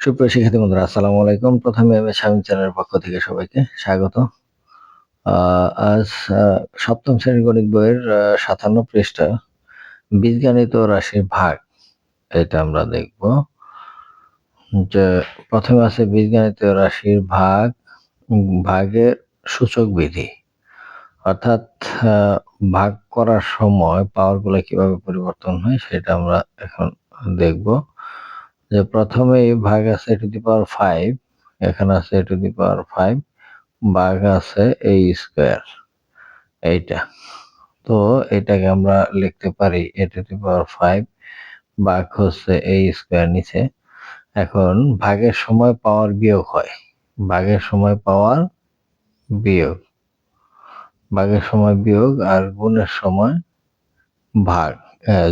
সুপ্রিয় শিক্ষার্থী বন্ধুরা, আসসালামু আলাইকুম। প্রথমে আমি স্বামী চ্যানেলের পক্ষ থেকে সবাইকে স্বাগত। আজ সপ্তম শ্রেণির গণিত বইয়ের সাতান্ন পৃষ্ঠা, বীজগণিত রাশির ভাগ। এটা আমরা দেখব। যে প্রথমে আছে বীজগণিত রাশির ভাগ, ভাগের সূচক বিধি। অর্থাৎ ভাগ করার সময় পাওয়ারগুলো কীভাবে পরিবর্তন হয় সেটা আমরা এখন দেখব। যে প্রথমে ভাগ আছে টু দি পাওয়ার ফাইভ, এখানে আছে টু দি পাওয়ার ফাইভ, ভাগ আছে এই স্কোয়ার, এইটা। তো এটাকে আমরা লিখতে পারি a to the power five, ভাগ হচ্ছে এই স্কোয়ার নিচে। এখন ভাগের সময় পাওয়ার বিয়োগ হয়। ভাগের সময় পাওয়ার বিয়োগ। ভাগের সময় বিয়োগ আর গুণের সময় ভাগ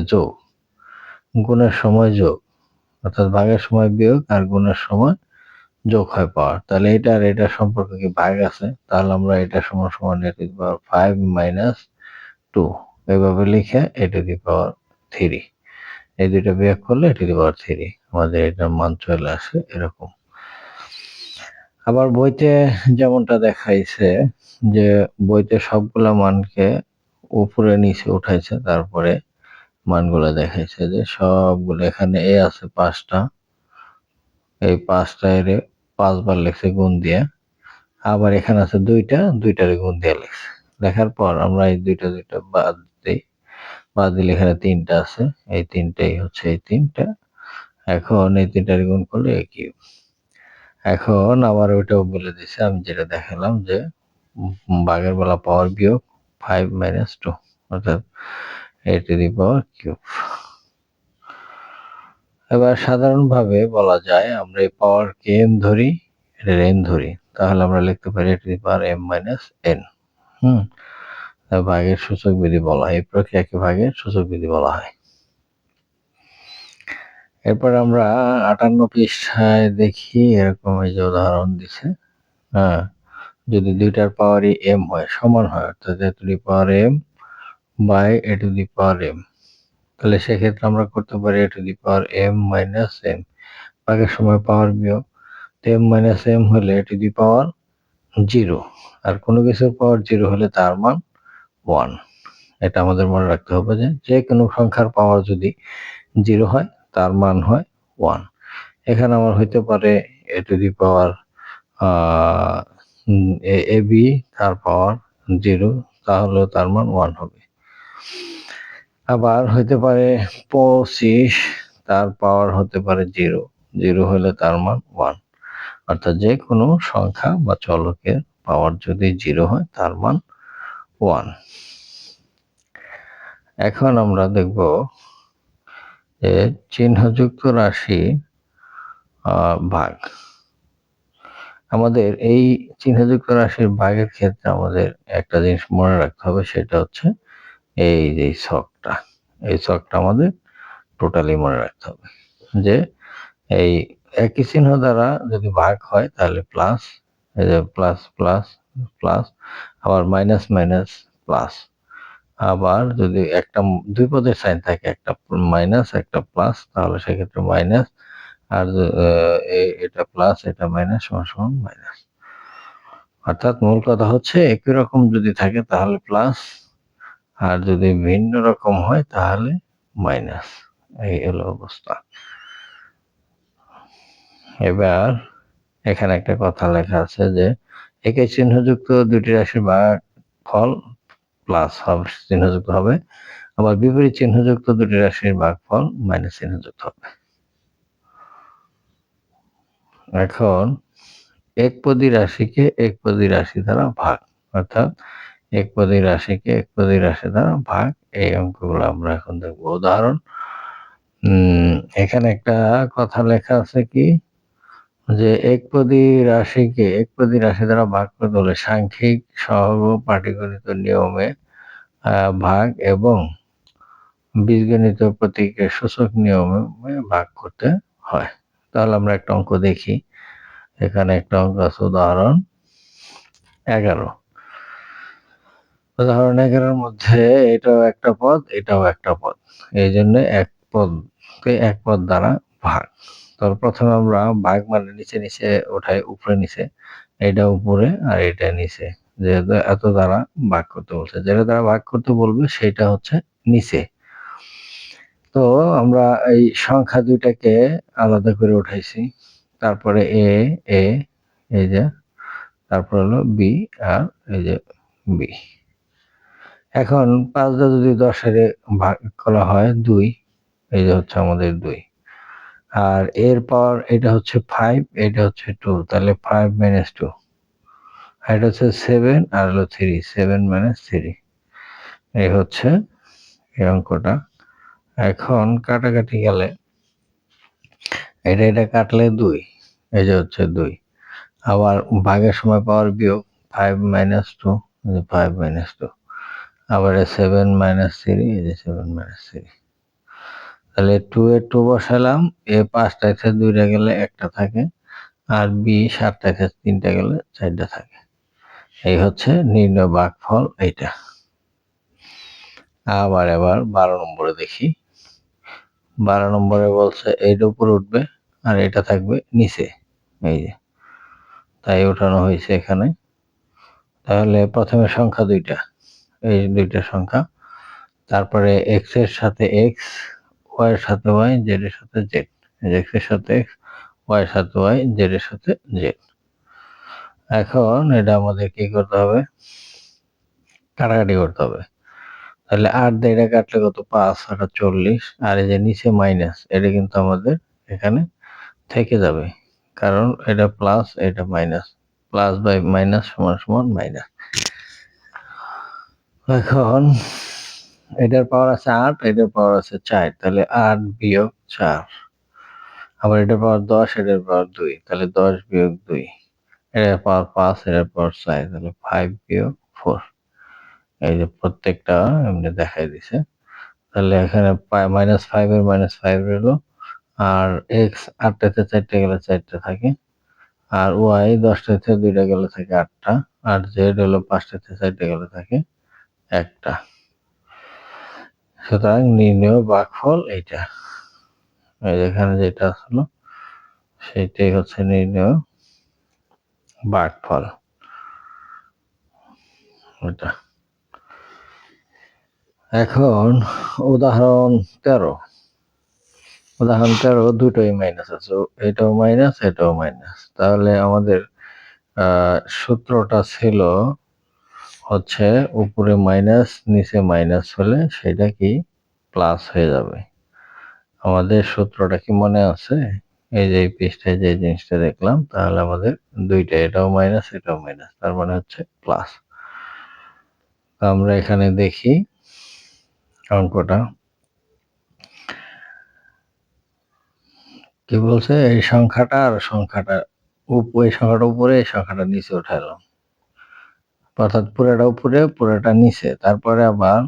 যোগ। গুণের সময় যোগ। অর্থাৎ ভাগের সময় বিয়োগ আর গুণের সময় যোগ হয় পাওয়ার। তাহলে এটা আর এটা সম্পর্কে কি ভাগ আছে? তাহলে আমরা এটা সমান সমান a to the power five minus two এইভাবে লিখে এ টু দি পাওয়ার থ্রি। এই দুইটা বিয়োগ করলে এ টু দি পাওয়ার থ্রি। আমাদের এটার মান চলে আসে এরকম। আবার বইতে যেমনটা দেখাইছে যে বইতে সবগুলা মানকে উপরে নিচে উঠাইছে, তারপরে মানগুলো দেখাইছে যে সবগুলো এখানে এ আছে পাঁচটা। এই পাঁচটা এর পাঁচবার লেখছে গুণ দিয়ে। আবার এখানে আছে দুইটা, দুইটার গুণ দিয়ে লেখছে। লেখার পর আমরা এই দুইটা দুইটা বাদ দিই। বাদ দিলে এখানে তিনটা আছে। এই তিনটাই হচ্ছে এই তিনটা। এখন এই তিনটার গুণ করলে কি এখন আবার ওইটাও বলে দিছে, আমি যেটা দেখালাম যে বাঘের বেলা পাওয়ার বিয়োগ ফাইভ মাইনাস টু অর্থাৎ এ টু দি পাওয়ার কিউব। এবার সাধারণভাবে বলা যায় আমরা এই পাওয়ার কে এম ধরি, এটার এন ধরি। তাহলে আমরা লিখতে পারি a to the power m minus n হুম ভাগের সূচক বিধি বলা হয়। এই প্রক্রিয়াকে ভাগের সূচক বিধি বলা হয়। এরপর আমরা আটান্ন পৃষ্ঠায় দেখি এরকম এই যে উদাহরণ দিছে। হ্যাঁ যদি দুইটার পাওয়ারই এম হয়, সমান হয়, অর্থাৎ power m by a to the power m তাহলে সেক্ষেত্রে আমরা করতে পারি a to the power m minus m বাকি সময় পাওয়ার বিয়োগ। তো এম মাইনাস এম হলে এ টু দি পাওয়ার জিরো আর কোনো কিছুর পাওয়ার জিরো হলে তার মান ওয়ান এটা আমাদের মনে রাখতে হবে যে যে কোনো সংখ্যার পাওয়ার যদি জিরো হয়, তার মান হয় ওয়ান এখানে আমার হইতে পারে এ to the power A B তার পাওয়ার জিরো তাহলেও তার মান ওয়ান হবে। আবার হইতে পারে পঁচিশ, তার পাওয়ার হতে পারে জিরো জিরো হলে তার মান ওয়ান অর্থাৎ যে কোনো সংখ্যা বা চলকের পাওয়ার যদি জিরো হয়, তার মান ওয়ান এখন আমরা দেখব যে চিহ্নযুক্ত রাশি ভাগ। আমাদের এই চিহ্নযুক্ত রাশির ভাগের ক্ষেত্রে আমাদের একটা জিনিস মনে রাখতে হবে, সেটা হচ্ছে এই যে শখটা, এই শখটা আমাদের টোটালি মনে রাখতে হবে। যে এই একই চিহ্ন দ্বারা যদি ভাগ হয়, তাহলে প্লাস এই যে প্লাস প্লাস প্লাস আবার মাইনাস মাইনাস প্লাস আবার যদি একটা দুই পদের সাইন থাকে, একটা মাইনাস একটা প্লাস তাহলে সেক্ষেত্রে মাইনাস আর এটা প্লাস এটা মাইনাস সমান সমান মাইনাস অর্থাৎ মূল কথা হচ্ছে একই রকম যদি থাকে, তাহলে প্লাস আর যদি ভিন্ন রকম হয়, তাহলে মাইনাস এই হলো অবস্থা। এবার এখানে একটা কথা লেখা আছে যে একই চিহ্নযুক্ত দুটি রাশির ভাগ ফল প্লাস চিহ্নযুক্ত হবে। আবার বিপরীত চিহ্নযুক্ত দুটি রাশির ভাগফল মাইনাস চিহ্নযুক্ত হবে। এখন একপদী রাশিকে একপদী রাশি দ্বারা ভাগ, অর্থাৎ একপদী রাশিকে এক একপদী রাশি দ্বারা ভাগ। এই অঙ্কগুলো আমরা এখন দেখব। উদাহরণ এখানে একটা কথা লেখা আছে কি? যে একপদী রাশিকে একপদী রাশি দ্বারা ভাগ করতে হলে সাংখ্যিক সহগ পাটিগণিত নিয়মে ভাগ এবং বীজগণিত প্রতীকের সূচক নিয়মে ভাগ করতে হয়। তাহলে আমরা একটা অঙ্ক দেখি। এখানে একটা অঙ্ক আছে, উদাহরণ, এগারো। উদাহরণ এগারোর মধ্যে এটাও একটা পদ, এটাও একটা পদ। এই জন্য এক পদকে এক পদ দ্বারা ভাগ। তো প্রথমে আমরা ভাগ মানে নিচে নিচে ওঠাই উপরে নিচে এটা উপরে আর এটা নিচে। যেহেতু এত দ্বারা ভাগ করতে বলছে, যেটা দ্বারা ভাগ করতে বলবে সেটা হচ্ছে নিচে। তো আমরা এই সংখ্যা দুইটাকে আলাদা করে উঠাইছি। তারপরে এ এ, এই যে, তারপর হলো বি আর এই যে বি। এখন পাঁচটা যদি দশের ভাগ করা হয় দুই, এই যে হচ্ছে আমাদের দুই। আর এর এরপর এটা হচ্ছে ফাইভ এটা হচ্ছে টু তাহলে ফাইভ মাইনাস টু এটা হচ্ছে সেভেন আর হলো থ্রি সেভেন মাইনাস থ্রি এই হচ্ছে এই অঙ্কটা। এখন কাটাকাটি গেলে এটা এটা কাটলে দুই, এই যে হচ্ছে দুই। আবার ভাগের সময় পাওয়ার বিয়োগ five minus two five minus two আবার সেভেন মাইনাস থ্রি এই যে সেভেন মাইনাস থ্রি তাহলে টু এ টু বসালাম, এ পাঁচটা থেকে দুইটা গেলে একটা থাকে, আর বি সাতটা থেকে তিনটা গেলে চারটা থাকে। এই হচ্ছে নির্ণয় বাঘ ফল এইটা। আবার এবার বারো নম্বরে দেখি। বারো নম্বরে বলছে এইটা উপরে উঠবে, আর এটা থাকবে নিচে, এই যে। তাই ওঠানো হয়েছে এখানে। তাহলে প্রথমে সংখ্যা দুইটা। এই দুইটা সংখ্যা। তারপরে এক্সের সাথে এক্স ওয়াই এর সাথে ওয়াই জেড এর সাথে জেড এক্সের সাথে এক্স ওয়াই এর সাথে ওয়াই জেড এর সাথে জেড এখন এটা আমাদের কি করতে হবে? কাটাকাটি করতে হবে। তাহলে আট দিয়ে এটা কাটলে কত? পাঁচ, আটা চল্লিশ। আর এই যে নিচে মাইনাস এটা কিন্তু আমাদের এখানে থেকে যাবে। কারণ এটা প্লাস এটা মাইনাস প্লাস বাই মাইনাস সমান সমান মাইনাস এখন এটার পাওয়ার আছে আট, এটার পাওয়ার আছে চার, তাহলে আট বিয়োগ চার। আবার এটার পাওয়ার দশ, এটার পাওয়ার দুই, তাহলে দশ বিয়োগ দুই। এটার পাওয়ার পাঁচ, এটার পাওয়ার চার তাহলে ফাইভ বিয়োগ ফোর এই যে প্রত্যেকটা এমনি দেখাই দিছে। তাহলে এখানে মাইনাস ফাইভ এর মাইনাস ফাইভ রইল। আর এক্স আটটাতে চারটে গেলে চারটে থাকে। আর ওয়াই দশটাতে দুইটা গেলে থাকে আটটা। আর জেড হলো পাঁচটাতে চারটে গেলে থাকে। একটা। সুতরাং নির্ণয় ফল এইটা। এখানে যেটা আসলো সেটাই হচ্ছে নির্ণয় ফল ওটা এখন উদাহরণ তেরো। উদাহরণ তেরো, দুটোই মাইনাস আছে। এটাও মাইনাস এটাও মাইনাস তাহলে আমাদের সূত্রটা ছিল হচ্ছে উপরে মাইনাস নিচে মাইনাস হলে সেটা কি প্লাস হয়ে যাবে। আমাদের সূত্রটা কি মনে আছে? এই যে এই পৃষ্ঠায় যে জিনিসটা দেখলাম, তাহলে আমাদের দুইটা, এটাও মাইনাস এটাও মাইনাস তার মানে হচ্ছে প্লাস আমরা এখানে দেখি অঙ্কটা। কি বলছে? এই সংখ্যাটা আর সংখ্যাটা এই সংখ্যাটা উপরে, এই সংখ্যাটা নিচে উঠাইলাম অর্থাৎ পুরাটা উপরে, পুরাটা নিচে। তারপরে আবার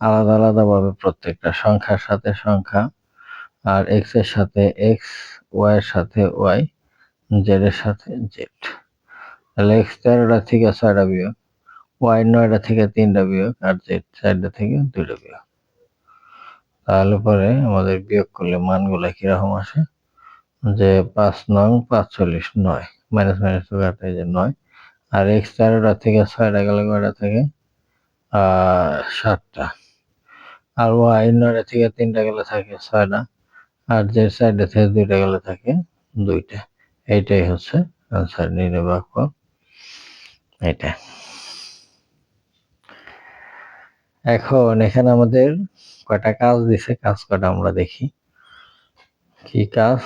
আলাদা আলাদাভাবে প্রত্যেকটা সংখ্যার সাথে সংখ্যা, আর এক্সের সাথে এক্স ওয়াই এর সাথে ওয়াই জেড এর সাথে জেড তাহলে এক্স তেরোটা থেকে ছয়টা বিয়োগ ওয়াই নয়টা থেকে তিনটা বিয়োগ, আর জেড চারটা থেকে দুইটা বিয়োগ। তাহলে পরে আমাদের বিয়োগ করলে মানগুলো কীরকম আসে? যে পাঁচ নং পাঁচচল্লিশ নয় মাইনাস মাইনাস তো কাটাই যে নয়। আর এক্স তেরোটা থেকে ছয়টা গেলে কয়টা থেকে সাতটা। আর ওয়াই নয়টা থেকে তিনটা গেলে থাকে ছয়টা, আর যে সাইডে থেকে দুইটা গেলে থাকে দুইটা। এইটাই হচ্ছে আনসার নির্বাক এটা এখন। এখানে আমাদের কয়টা কাজ দিছে, কাজ কটা আমরা দেখি। কি কাজ?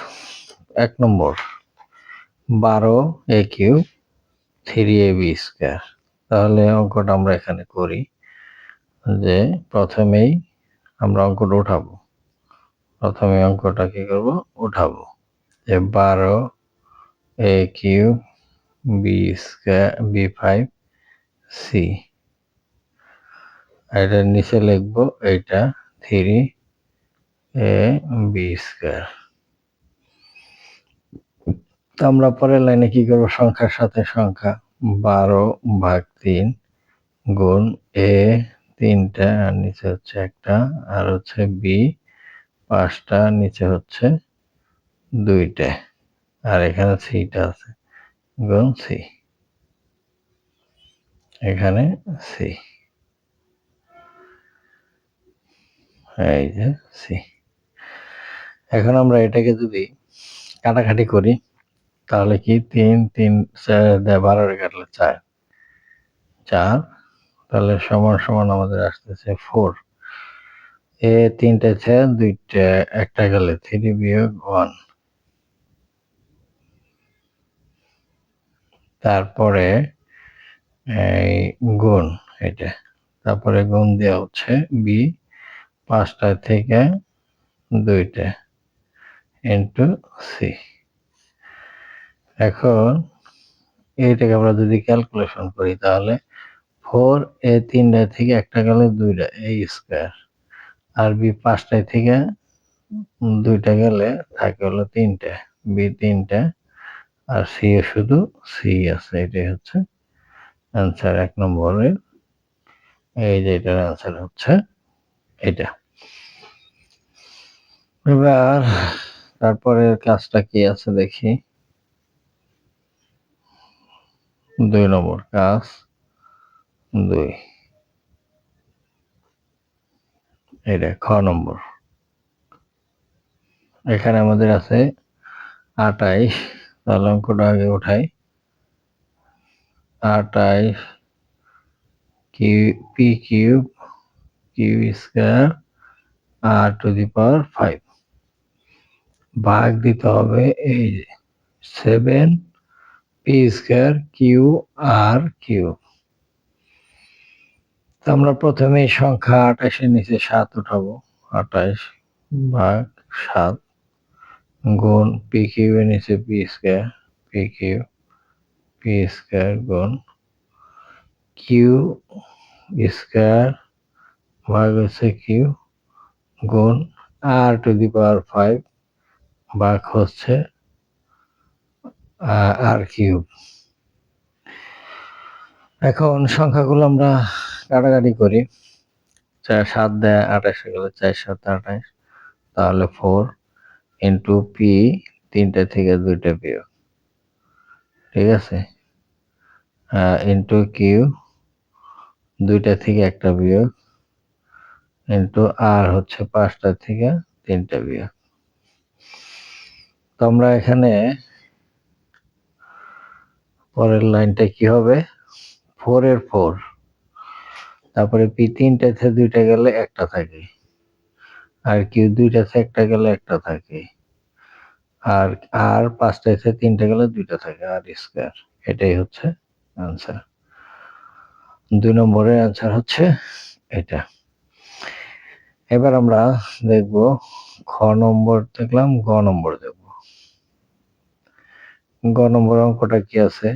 এক নম্বর, বারো, a q three a b square তাহলে অঙ্কটা আমরা এখানে করি যে প্রথমেই আমরা অঙ্কটা উঠাবো। প্রথমে অঙ্কটা কি করব? উঠাবো যে বারো a q b square b five c. এটার নিচে লিখব এইটা থ্রি এ বি স্কোয়ার। তো আমরা পরের লাইনে কি করব? সংখ্যার সাথে সংখ্যা বারো ভাগ তিন গুণ এ, তিনটা, আর নিচে হচ্ছে একটা, আর হচ্ছে বি, পাঁচটা নিচে হচ্ছে দুইটা, আর এখানে সিটা আছে, গুণ সি। এখানে সি। এই যে সি। এখন আমরা এটাকে যদি কাটাকাটি করি তাহলে কি তিন তিন বারোরে কাটলে চার। চার, তাহলে সমান সমান আমাদের আসতেছে ফোর এ তিনটে ছে দুইটা একটা গেলে থ্রি বিয়োগ ওয়ান তারপরে এই গুণ এটা, তারপরে গুণ দেওয়া হচ্ছে বি পাঁচটা থেকে দুইটা ইন্টু সি এখন এইটাকে আমরা যদি ক্যালকুলেশন করি তাহলে ফোর এ তিনটা থেকে একটা গেলে দুইটা এই স্কোয়ার আর বি পাঁচটায় থেকে দুইটা গেলে থাকে হলো তিনটা বি তিনটা, আর সি এ শুধু সি আছে, এটাই হচ্ছে অ্যান্সার এক নম্বরের। এই যে এটার অ্যান্সার হচ্ছে এটা। এবার তারপরে কাজটা কি আছে দেখি। দুই নম্বর কাজ, দুই। এটা খ নম্বর। এখানে আমাদের আছে আটাইশ, তাহলে অঙ্কটা আগে উঠাই। আটাইশ q p cube, q square, R to the power five. ভাগ দিতে হবে এই যে সেভেন পি স্কোয়ার কিউ আর কিউ আমরা প্রথমে সংখ্যা আঠাশের নিচে সাত উঠাবো। আঠাশ ভাগ সাত গুণ পি কিউ এর নিচে p square p q p square গুণ কিউ স্কোয়ার ভাগ হচ্ছে কিউ গুণ আর টু দি পাওয়ার ফাইভ ভাগ হচ্ছে আর কিউব। এখন সংখ্যাগুলো আমরা কাটাকাটি করি। চার সাত দেয় আঠাশ গেলে, চার সাত আঠাশ। তাহলে ফোর ইন্টু পি তিনটা থেকে দুইটা বিয়োগ। ঠিক আছে? ইন্টু কিউ দুইটা থেকে একটা বিয়োগ। ইন্টু আর হচ্ছে পাঁচটা থেকে তিনটা বিয়োগ। তো আমরা এখানে পরের লাইনটা কি হবে? ফোর এর ফোর তারপরে পি তিনটা থেকে দুইটা গেলে একটা থাকে। আর কিউ দুইটা থেকে একটা গেলে একটা থাকে। আর আর পাঁচটা থেকে তিনটা গেলে দুইটা থাকে আর স্কোয়ার এটাই হচ্ছে আনসার দুই নম্বরের আনসার হচ্ছে এটা। এবার আমরা দেখব খ নম্বর, দেখলাম গ নম্বর দেখব গ নম্বর অঙ্কটা কি আছে?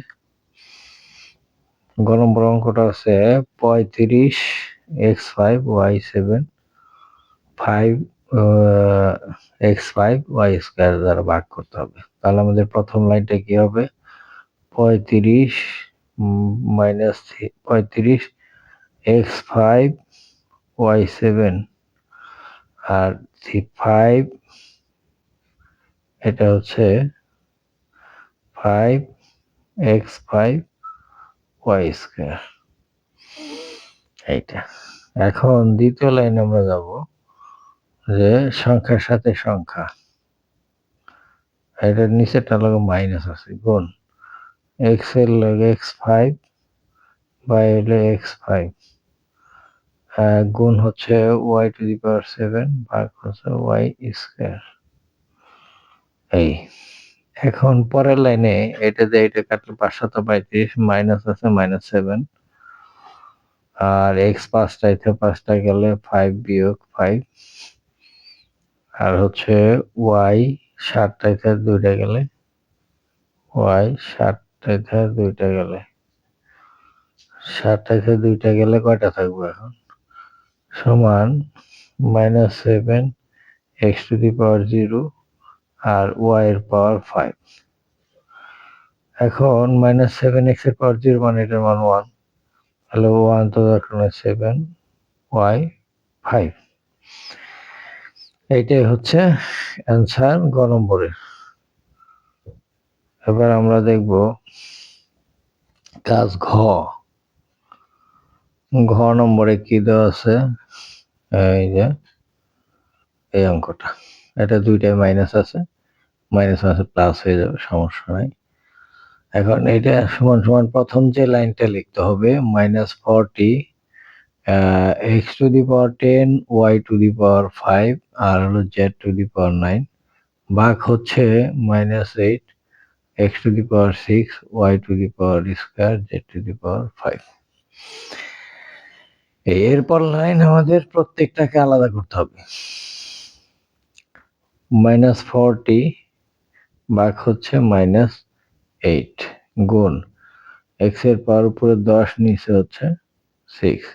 গ নম্বর অঙ্কটা আছে পঁয়ত্রিশ x five y seven five x five y square দ্বারা ভাগ করতে হবে। তাহলে আমাদের প্রথম লাইনটা কি হবে? পঁয়ত্রিশ মাইনাস পঁয়ত্রিশ এক্স ফাইভ ওয়াই সেভেন আর থ্রি ফাইভ, এটা হচ্ছে five x five y square এইটা। এখন দ্বিতীয় লাইনে আমরা যাব যে সংখ্যার সাথে সংখ্যা। এটার নিচেটা লগে মাইনাস আছে, গুণ। এক্সের লগে এক্স ফাইভ বাই হলো এক্স ফাইভ গুণ হচ্ছে y to the power seven ভাগ হচ্ছে ওয়াই স্কোয়ার এই। এখন পরের লাইনে এটা দিয়ে এটা কাটলে পাঁচশত পঁয়ত্রিশ মাইনাস আছে মাইনাস সেভেন। আর এক্স পাঁচটাইতে পাঁচটা গেলে ফাইভ বিয়োগ ফাইভ আর হচ্ছে ওয়াই ষাটটাইতে দুইটা গেলে ওয়াই ষাটটাইতে দুইটা গেলে ষাটটাইতে দুইটা গেলে কয়টা থাকবে এখন? সমান minus seven x to the power zero R Y এর পাওয়ার ফাইভ এখন মাইনাস সেভেন এক্সের পাওয়ার জিরো মানে এটার মান ওয়ান তাহলে ওয়ান তো দরকার সেভেন ওয়াই ফাইভ এইটাই হচ্ছে অ্যান্সার গ নম্বরের। এবার আমরা দেখব কাজ ঘ। ঘ নম্বরে কি দেওয়া আছে? এই যে, এই অঙ্কটা। এটা দুইটাই মাইনাস আছে। মাইনাস মাইনাস প্লাস হয়ে যাবে, সমস্যা নাই। এখন এটা সমান সমান প্রথম যে লাইনটা লিখতে হবে minus forty x to the power ten y to the power five আর হলো z to the power nine ভাগ হচ্ছে minus eight x to the power six y to the power square z to the power five এরপর line আমাদের প্রত্যেকটাকে আলাদা করতে হবে। Minus forty ভাগ হচ্ছে মাইনাস এইট গুণ এক্সের পাওয়ার উপরে দশ, নিচে হচ্ছে সিক্স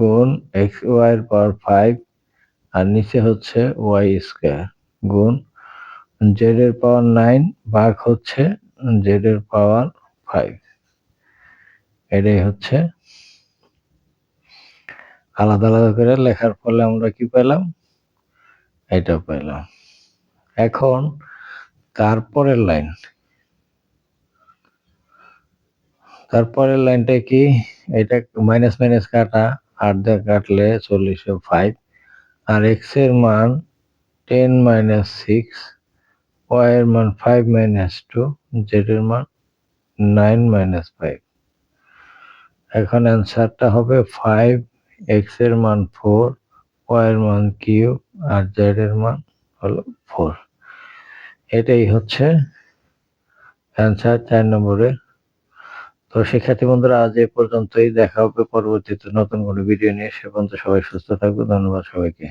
গুণ এক্স ওয়াই এর পাওয়ার ফাইভ আর নিচে হচ্ছে ওয়াই স্কোয়ার গুণ জেড এর পাওয়ার নাইন ভাগ হচ্ছে জেড এর পাওয়ার ফাইভ এটাই হচ্ছে আলাদা আলাদা করে লেখার ফলে আমরা কি পেলাম? এটা পাইলাম। এখন তারপরের লাইন। তারপরের লাইনটা কি? এটা মাইনাস মাইনাস কাটা, আট দিয়ে কাটলে চল্লিশে ফাইভ আর এক্সের মান টেন মাইনাস সিক্স ওয়াই এর মান ফাইভ মাইনাস টু জেড এর মান নাইন মাইনাস ফাইভ এখন অ্যান্সারটা হবে ফাইভ এক্সের মান ফোর ওয়াই এর মান কিউব আর জেড এর মান হলো ফোর এটাই হচ্ছে অ্যান্সার চার নম্বরে। তো শিক্ষার্থী বন্ধুরা, আজ এ পর্যন্তই। দেখা হবে পরবর্তীতে নতুন কোনো ভিডিও নিয়ে। সে পর্যন্ত সবাই সুস্থ থাকবে। ধন্যবাদ সবাইকে।